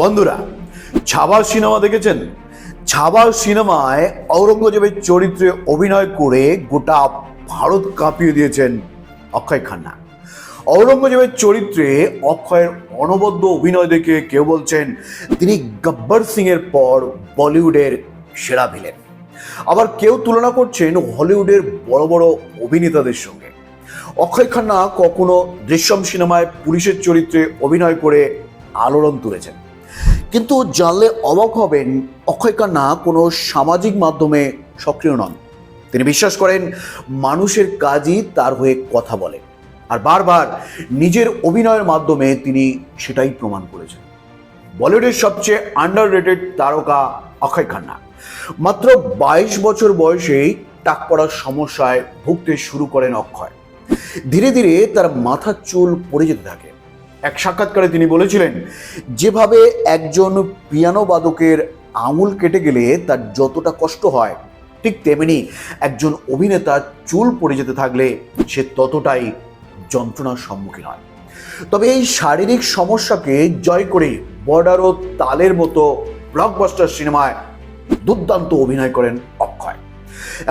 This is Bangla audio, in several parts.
বন্ধুরা ছাবা সিনেমা দেখেছেন? ছাবা সিনেমায় ঔরঙ্গজেবের চরিত্রে অভিনয় করে গোটা ভারত কাঁপিয়ে দিয়েছেন অক্ষয় খান্না। ঔরঙ্গজেবের চরিত্রে অক্ষয়ের অনবদ্য অভিনয় দেখে কেউ বলছেন তিনি গব্বর সিং এর পর বলিউডের সেরা ভিলেন। আবার কেউ তুলনা করছেন হলিউডের বড় বড় অভিনেতাদের সঙ্গে। অক্ষয় খান্না কখনো দৃশ্যম সিনেমায় পুলিশের চরিত্রে অভিনয় করে আলোড়ন তুলেছেন। কিন্তু জানলে অবাক হবেন অক্ষয় খান্না কোনো সামাজিক মাধ্যমে সক্রিয় নন। তিনি বিশ্বাস করেন মানুষের কাজই তার হয়ে কথা বলে। আর বারবার নিজের অভিনয়ের মাধ্যমে তিনি সেটাই প্রমাণ করেছেন। বলিউডের সবচেয়ে আন্ডার রেটেড তারকা অক্ষয় খান্না। মাত্র বাইশ বছর বয়সেই টাক পড়ার সমস্যায় ভুগতে শুরু করেন অক্ষয়। ধীরে ধীরে তার মাথার চুল পড়ে যেতে থাকে। এক সাক্ষাৎকারে তিনি বলেছিলেন, যেভাবে একজন পিয়ানো বাদকের আঙুল কেটে গেলে তার যতটা কষ্ট হয়, ঠিক তেমনি একজন অভিনেতা চুল পড়ে যেতে থাকলে সে ততটাই যন্ত্রণার সম্মুখীন হয়। তবে এই শারীরিক সমস্যাকে জয় করে বর্ডার ও তালের মতো ব্লকবাস্টার সিনেমায় দুর্দান্ত অভিনয় করেন অক্ষয়।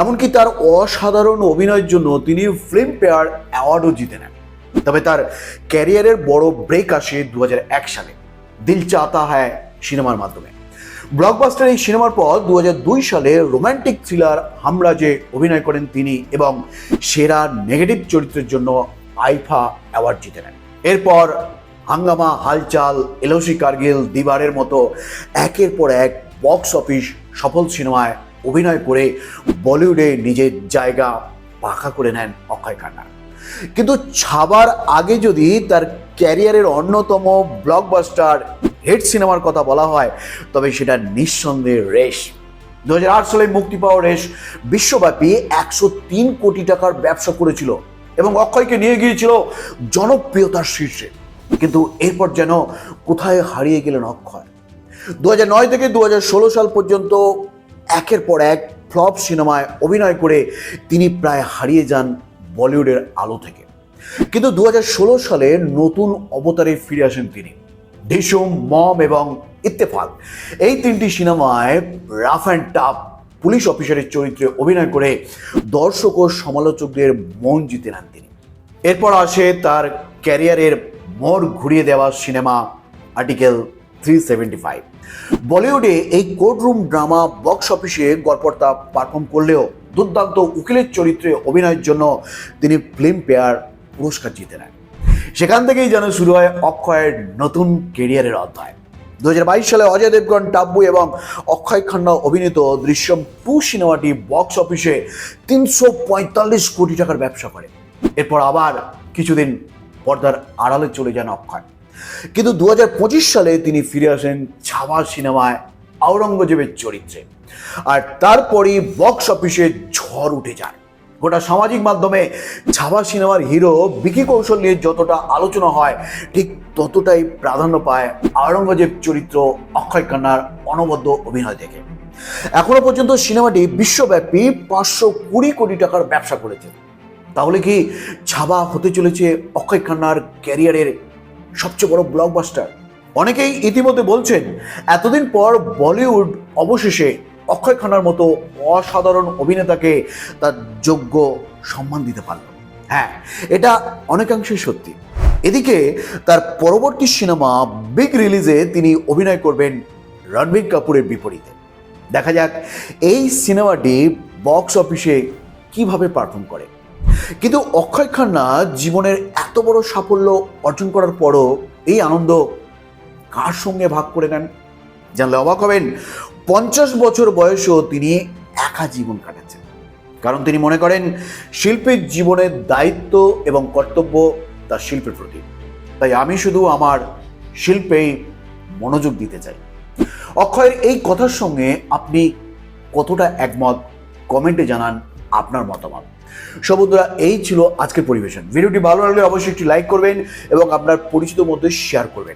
এমনকি তার অসাধারণ অভিনয়ের জন্য তিনি ফিল্ম ফেয়ার অ্যাওয়ার্ডও জিতে নেন তবে তার ক্যারিয়ারের বড় ব্রেক আসে দু হাজার এক সালে। দিল চাতা হ্যায় সিনেমার মাধ্যমে। ব্লকবাস্টার এই সিনেমার পর দু হাজার দুই সালে রোমান্টিক থ্রিলার হামরাজে অভিনয় করেন তিনি এবং সেরা নেগেটিভ চরিত্রের জন্য আইফা অ্যাওয়ার্ড জিতে নেন। এরপর হাঙ্গামা, হালচাল এলসি কার্গিল, দিবারের মতো একের পর এক বক্স অফিস সফল সিনেমায় অভিনয় করে বলিউডে নিজের জায়গা পাকা করে নেন অক্ষয় খান্না। কিন্তু ছাবার আগে যদি তার ক্যারিয়ারের অন্যতম ব্লকবাস্টার হিট সিনেমার কথা বলা হয়, তবে সেটা নিঃসন্দেহে রেশ। দুহাজার আট সালে মুক্তি পাওয়া রেশ বিশ্বব্যাপী একশো তিন কোটি টাকার ব্যবসা করেছিল এবং অক্ষয়কে নিয়ে গিয়েছিল জনপ্রিয়তার শীর্ষে। কিন্তু এরপর যেন কোথায় হারিয়ে গেলেন অক্ষয়? দু নয় থেকে দু হাজার ষোলো সাল পর্যন্ত একের পর এক ফ্লপ সিনেমায় অভিনয় করে তিনি প্রায় হারিয়ে যান বলিউডের আলো থেকে। কিন্তু দু হাজার ষোলো সালে নতুন অবতারে ফিরে আসেন তিনি। ঢিসুম মম এবং ইত্তেফাক। এই তিনটি সিনেমায় রাফ অ্যান্ড টাফ পুলিশ অফিসারের চরিত্রে অভিনয় করে দর্শক ও সমালোচকদের মন জিতে নেন তিনি। এরপর আসে তার ক্যারিয়ারের মোড় ঘুরিয়ে দেওয়া cinema article three seventy five. বলিউডে এই কোর্টরুম ড্রামা বক্স অফিসে গড়পড়তা পারফর্ম করলেও দুর্দান্ত উকিলের চরিত্রে অভিনয়ের জন্য তিনি ফিল্ম ফেয়ার পুরস্কার জিতে নেন। সেখান থেকেই যেন শুরু হয় অক্ষয়ের নতুন কেরিয়ারের অধ্যায়। দু সালে অজয় দেবগন টাব্বু এবং অক্ষয় খান্না অভিনীত দৃশ্যম টু সিনেমাটি বক্স অফিসে তিনশো পঁয়তাল্লিশ কোটি টাকার ব্যবসা করে। এরপর আবার কিছুদিন পর্দার আড়ালে চলে যান অক্ষয়। কিন্তু দু হাজার পঁচিশ সালে তিনি ফিরে আসেন ছাবা সিনেমায় আওরঙ্গজেবের চরিত্রে। আর তারপরই বক্স অফিসে ঝড় উঠে যায়। গোটা সামাজিক মাধ্যমে ছাবা সিনেমার হিরো বিকি কৌশল নিয়ে যতটা আলোচনা হয়, ঠিক ততটাই প্রাধান্য পায় আওরঙ্গজেব চরিত্র অক্ষয় খান্নার অনবদ্য অভিনয় থেকে এখনও পর্যন্ত সিনেমাটি বিশ্বব্যাপী পাঁচশো কুড়ি কোটি টাকার ব্যবসা করেছে। তাহলে কি ছাবা হতে চলেছে অক্ষয় খান্নার ক্যারিয়ারের সবচেয়ে বড় ব্লকবাস্টার অনেকেই ইতিমধ্যে বলছেন, এতদিন পর বলিউড অবশেষে অক্ষয় খান্নার মতো অসাধারণ অভিনেতাকে তার যোগ্য সম্মান দিতে পারল। হ্যাঁ এটা অনেকাংশে সত্যি। এদিকে তার পরবর্তী সিনেমা বিগ রিলিজে তিনি অভিনয় করবেন রণবীর কাপুরের বিপরীতে। দেখা যাক এই সিনেমাটি বক্স অফিসে কীভাবে পারফর্ম করে। কিন্তু অক্ষয় খান্না জীবনের এত বড় সাফল্য অর্জন করার পরও এই আনন্দ কার সঙ্গে ভাগ করে নেন? জানলে অবাক হবেন, পঞ্চাশ বছর বয়সেও তিনি একা জীবন কাটাচ্ছেন। কারণ তিনি মনে করেন, শিল্পীর জীবনের দায়িত্ব এবং কর্তব্য তার শিল্পের প্রতি। তাই আমি শুধু আমার শিল্পেই মনোযোগ দিতে চাই। অক্ষয়ের এই কথার সঙ্গে আপনি কতটা একমত? কমেন্টে জানান আপনার মতামত। সবুদরা এই ছিল আজকের পরিবেশন। ভিডিওটি ভালো লাগলে অবশ্যই একটি লাইক করবেন এবং আপনার পরিচিত মধ্যে শেয়ার করবেন।